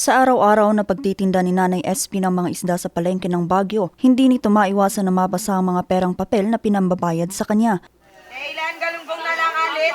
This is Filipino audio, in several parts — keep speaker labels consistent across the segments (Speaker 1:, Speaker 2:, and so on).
Speaker 1: Sa araw-araw na pagtitinda ni Nanay SP ng mga isda sa palengke ng Bagyo, hindi nito maiwasan na mabasa ang mga perang papel na pinambabayad sa kanya.
Speaker 2: Kailan galunggong na lang alit.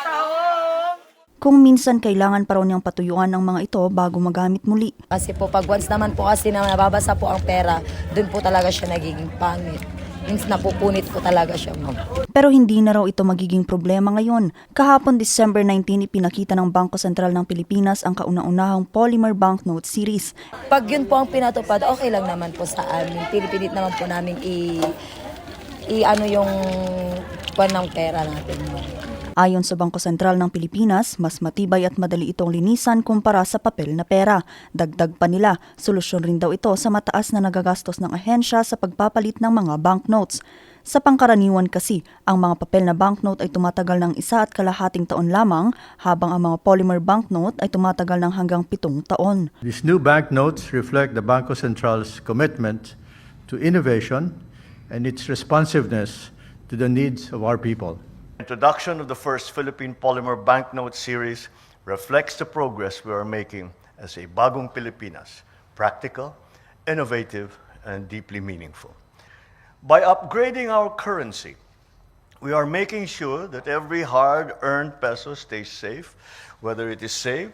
Speaker 1: Kung minsan kailangan pa raw niyang patuyuan ng mga ito bago magamit muli.
Speaker 3: Kasi po pag once naman po kasi na nababasa po ang pera, dun po talaga siya nagiging pangit. Means napupunit po talaga siya, ma'am.
Speaker 1: Pero hindi na raw ito magiging problema ngayon. Kahapon December 19 ipinakita ng Bangko Sentral ng Pilipinas ang kauna-unahang polymer banknote series.
Speaker 3: Pag yun po ang pinatupad, okay lang naman po sa amin. Pinipilit naman po namin i, i ano yung kwan ng pera natin.
Speaker 1: Ayon sa Bangko Sentral ng Pilipinas, mas matibay at madali itong linisan kumpara sa papel na pera. Dagdag pa nila, solusyon rin daw ito sa mataas na nagagastos ng ahensya sa pagpapalit ng mga banknotes. Sa pangkaraniwan kasi, ang mga papel na banknote ay tumatagal ng isa at kalahating taon lamang, habang ang mga polymer banknote ay tumatagal ng hanggang pitong taon.
Speaker 4: These new banknotes reflect the Banco Central's commitment to innovation and its responsiveness to the needs of our people.
Speaker 5: Introduction of the first Philippine polymer banknote series reflects the progress we are making as a Bagong Pilipinas, practical, innovative, and deeply meaningful. By upgrading our currency, we are making sure that every hard-earned peso stays safe, whether it is saved,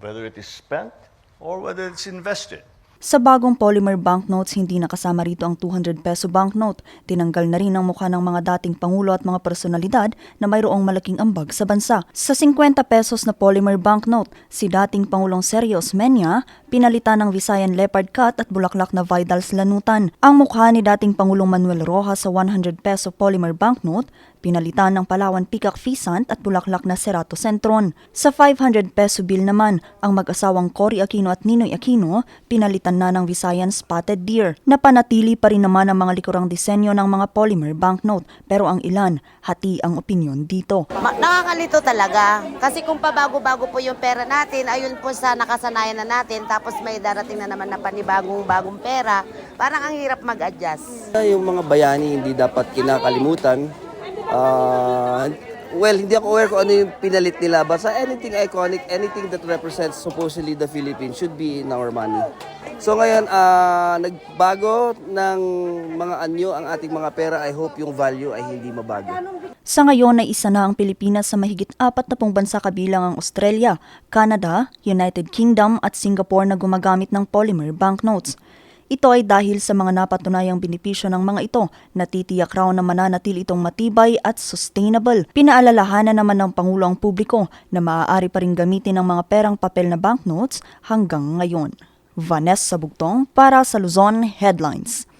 Speaker 5: whether it is spent, or whether it's invested.
Speaker 1: Sa bagong polymer banknotes, hindi nakasama rito ang 200 peso banknote. Tinanggal na rin ang mukha ng mga dating pangulo at mga personalidad na mayroong malaking ambag sa bansa. Sa 50 pesos na polymer banknote, si dating Pangulong Sergio Osmeña pinalitan ng Visayan Leopard Cut at bulaklak na Vidals Lanutan. Ang mukha ni dating Pangulong Manuel Rojas sa 100 peso polymer banknote, pinalitan ng Palawan Peacock Pheasant at bulaklak na Cerato Centron. Sa 500 peso bill naman, ang mag-asawang Cory Aquino at Ninoy Aquino pinalitan na ng Visayan Spotted Deer. Napanatili pa rin naman ang mga likurang disenyo ng mga polymer banknote pero ang ilan, hati ang opinyon dito.
Speaker 6: Ma- nakakalito talaga. Kasi kung pabago-bago po yung pera natin, ayun po sa nakasanayan na natin, tapos may darating na naman na panibagong bagong pera, parang ang hirap mag-adjust.
Speaker 7: Yung mga bayani hindi dapat kinakalimutan. Ah, well, hindi ako aware kung ano yung pinalit nila. Basta anything iconic, anything that represents supposedly the Philippines should be in our money. So ngayon, ah, nagbago ng mga anyo ang ating mga pera. I hope yung value ay hindi mabago.
Speaker 1: Sa ngayon ay isa na ang Pilipinas sa mahigit apat na pong bansa kabilang ang Australia, Canada, United Kingdom at Singapore na gumagamit ng polymer banknotes. Ito ay dahil sa mga napatunayang benepisyo ng mga ito, natitiyak raw na mananatili itong matibay at sustainable. Pinaalalahanan naman ng Pangulo ang publiko na maaari pa rin gamitin ang mga perang papel na banknotes hanggang ngayon. Vanessa Bugtong para sa Luzon Headlines.